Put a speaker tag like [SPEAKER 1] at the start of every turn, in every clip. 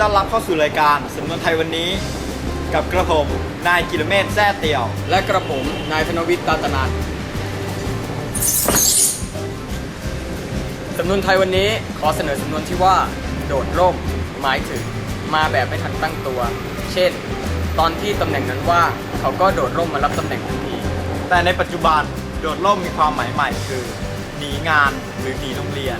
[SPEAKER 1] ต้อนรับเข้าสู่รายการสำนวนไทยวันนี้ กับกระผมนายกิรเมธแซ่เตียว
[SPEAKER 2] และกระผมนายธนวิทย์ตาตนานสำนวนไทยวันนี้ขอเสนอสำนวนที่ว่า โดดร่ม หมายถึงมาแบบไม่ทันตั้งตัว เช่น ตอนที่ตำแหน่งนั้นว่างเขาก็โดดร่มมารับตำแหน่งทันที
[SPEAKER 1] แต่ในปัจจุบันโดดร่มมีความหมายใหม่คือหนีงานหรือหนีโรงเรียน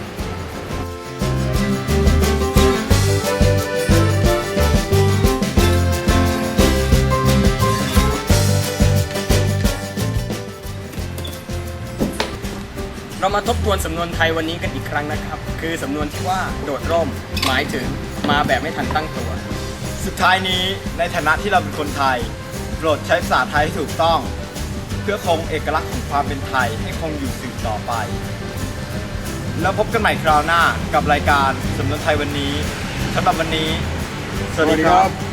[SPEAKER 2] เรามาทบทวนสำนวนไทยวันนี้กันอีกครั้งนะครับ คือสำนวนที่ว่าโดดร่ม หมายถึงมาแบบไม่ทันตั้งตัว
[SPEAKER 1] สุดท้ายนี้ในฐานะที่เราเป็นคนไทย โปรดใช้ภาษาไทยให้ถูกต้อง เพื่อคงเอกลักษณ์ของความเป็นไทยให้คงอยู่สืบต่อไป แล้วพบกันใหม่คราวหน้ากับรายการสำนวนไทยวันนี้สำหรับวันนี้ สวัสดีครับ
[SPEAKER 2] สวัส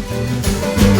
[SPEAKER 2] ดีครับ